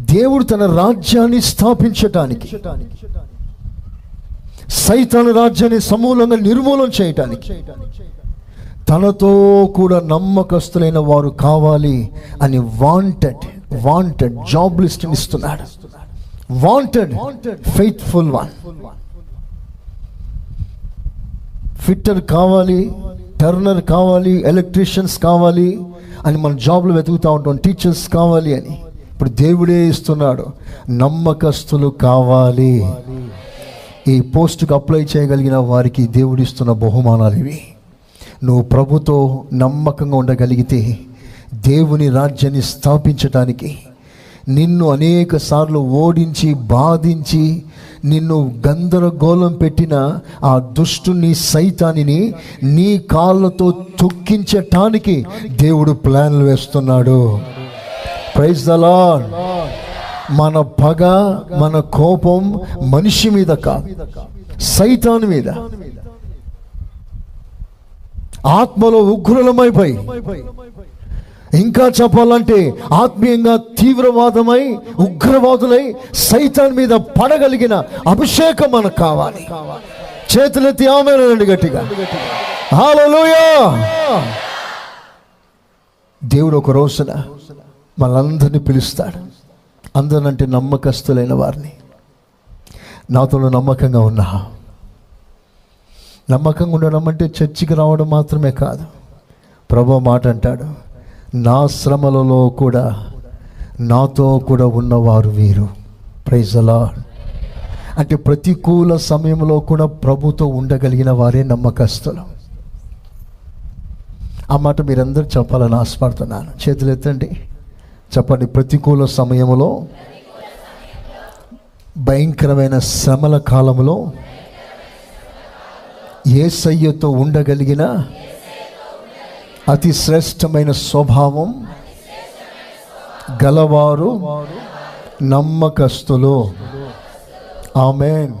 దేవుడు తన రాజ్యాన్ని స్థాపించటానికి సైతాను రాజ్యాన్ని సమూలంగా నిర్మూలన చేయటానికి తనతో కూడా నమ్మకస్తులైన వారు కావాలి అని వాంటెడ్ వాంటెడ్ జాబ్ లిస్ట్ ఇస్తున్నాడు. వాంటెడ్ ఫెయిత్ఫుల్ వన్ ఫిట్టర్ కావాలి టర్నర్ కావాలి ఎలక్ట్రీషియన్స్ కావాలి అని మన జాబ్లు వెతుకుతూ ఉంటాం టీచర్స్ కావాలి అని. ఇప్పుడు దేవుడే ఇస్తున్నాడు నమ్మకస్తులు కావాలి. ఈ పోస్టుకు అప్లై చేయగలిగిన వారికి దేవుడు ఇస్తున్న బహుమానాలు ఇవి. నువ్వు ప్రభుతో నమ్మకంగా ఉండగలిగితే దేవుని రాజ్యాన్ని స్థాపించటానికి నిన్ను అనేక సార్లు ఓడించి బాధించి నిన్ను గందరగోళం పెట్టిన ఆ దుష్టుని సైతానిని నీ కాళ్ళతో తొక్కించటానికి దేవుడు ప్లాన్లు వేస్తున్నాడు. ప్రైజ్ దలాన్ మన పగ మన కోపం మనిషి మీద కాదు. సైతాన్ మీద. ఆత్మలో ఉగ్రులమైపోయి. ఇంకా చెప్పాలంటే ఆత్మీయంగా తీవ్రవాదమై ఉగ్రవాదులై సైతాన్ మీద పడగలిగిన అభిషేకం మనకు కావాలి. చేతులెత్తి ఆమెనండి గట్టిగా. హాలలోయ దేవుడు ఒక రోజున మనందరినీ పిలుస్తాడు. అందరినంటే నమ్మకస్తులైన వారిని. నాతో నమ్మకంగా ఉన్నా. నమ్మకంగా ఉండడం అంటే చర్చికి రావడం మాత్రమే కాదు. ప్రభు మాట అంటాడు. నా శ్రమలలో కూడా నాతో కూడా ఉన్నవారు వీరు. ప్రైజ్ అలా అంటే ప్రతికూల సమయంలో కూడా ప్రభుతో ఉండగలిగిన వారే నమ్మకస్తులు. ఆ మాట మీరందరూ చెప్పాలని ఆశపడుతున్నాను. చేతులు ఎత్తండి చెప్పండి ప్రతికూల సమయంలో భయంకరమైన శ్రమల కాలంలో ఏసయ్యతో ఉండగలిగిన అతి శ్రేష్టమైన స్వభావం గలవారు నమ్మకస్తులు. ఆమెన్.